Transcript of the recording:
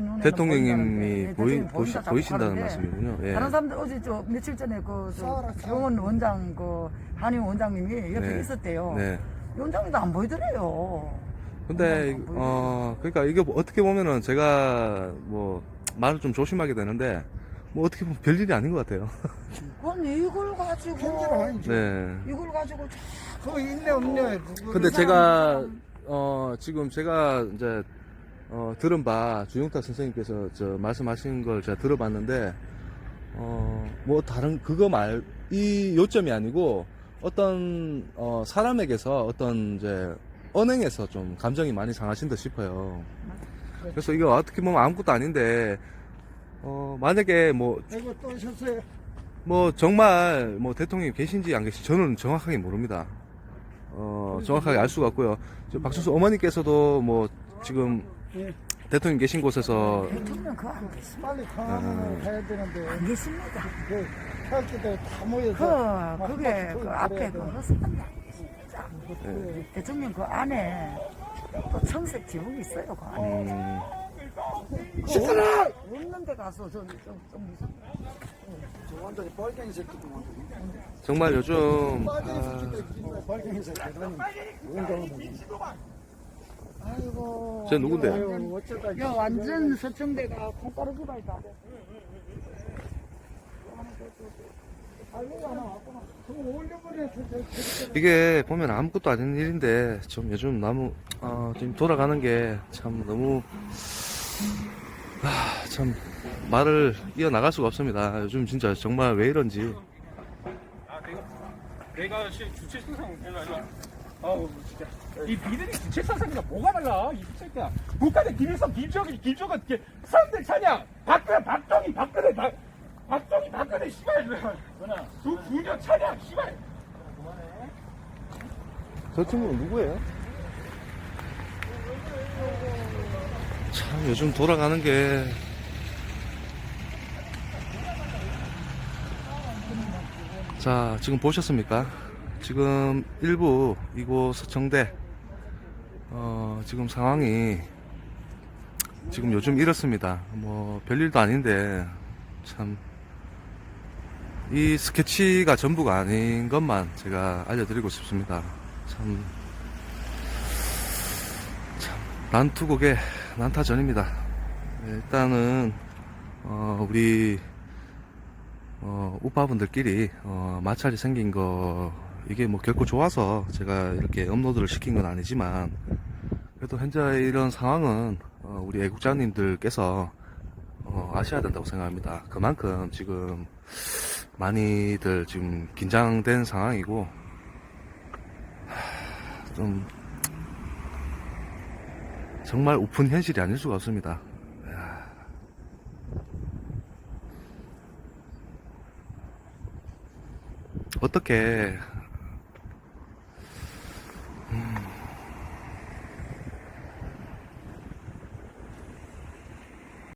눈에 대통령님이 보이, 보시, 보인다 자꾸 보이신다는 말씀이군요. 예. 다른 사람들 어제 저 며칠 전에 그저 김원 원장 그 한의 원장님이 옆에 네. 있었대요. 네. 이 원장님도 안 보이더래요. 근데. 어 그러니까 이게 뭐 어떻게 보면은 제가 뭐 말을 좀 조심하게 되는데 뭐 어떻게 보면 별일이 아닌 것 같아요. 그건 이걸 가지고. 네. 이걸 가지고 그거 있네 없네. 근데 제가 어 지금 제가 이제 어 들은 바 주용탁 선생님께서 저 말씀하신 걸 제가 들어봤는데 어 뭐 다른 그거 말 이 요점이 아니고 어떤 어 사람에게서 어떤 이제 언행에서 좀 감정이 많이 상하신 듯 싶어요. 그래서 이거 어떻게 보면 아무것도 아닌데 어 만약에 뭐 아이고 또 오셨어요. 뭐 정말 뭐 대통령이 계신지 안 계신지 저는 정확하게 모릅니다. 어 정확하게 알 수가 없고요. 저 박준수 어머니께서도 뭐 지금 예. 대통령 계신 곳에서 대통령 그거 안 계십니다. 빨리 강화문으로 가야 되는데 안 계십니다. 그 할기들 다 그 모여서 그게 그 앞에 그 허스판다. 그 대통령 그 안에 또 청색 지붕이 있어요. 그 안에. 음, 시끄러! 없는 데 가서 좀, 좀, 좀 무섭 저 완전히 빨갱이 새끼도 정말 요즘 빨갱이 아, 새끼들 빨갱이 새끼들 운동하는 아이고 쟤 누군데요? 아유, 어쩌다 야, 완전 서청대가 콩가루 기발이다. 이게 보면 아무것도 아닌 일인데 좀 요즘 너무 어, 지금 돌아가는 게 참 너무 아, 참 말을 이어 나갈 수가 없습니다. 요즘 진짜 정말 왜 이런지 아, 내가, 내가 시- 주체 상상 해놔라. 아우, 진짜. 이 니들이 주체 상상이랑 뭐가 달라? 이 새끼야. 북한의 김일성, 김정일, 김정은, 이렇게 사람들 차냐? 박근혜, 박정희, 박근혜, 박, 박정희, 박근혜, 씨발. 두, 두년 차냐? 씨발. 저 친구는 누구예요? 참 요즘 돌아가는 게 자, 지금 보셨습니까? 지금 일부 이곳 서청대 어, 지금 상황이 지금 요즘 이렇습니다. 뭐 별일도 아닌데 참 이 스케치가 전부가 아닌 것만 제가 알려드리고 싶습니다. 참, 참, 난투국의 난타전입니다. 네, 일단은, 어, 우리, 어, 우파분들끼리, 어, 마찰이 생긴 거, 이게 뭐 결코 좋아서 제가 이렇게 업로드를 시킨 건 아니지만, 그래도 현재 이런 상황은, 어, 우리 애국자님들께서, 어, 아셔야 된다고 생각합니다. 그만큼 지금 많이들 지금 긴장된 상황이고, 좀 정말 오픈 현실이 아닐 수가 없습니다. 어떻게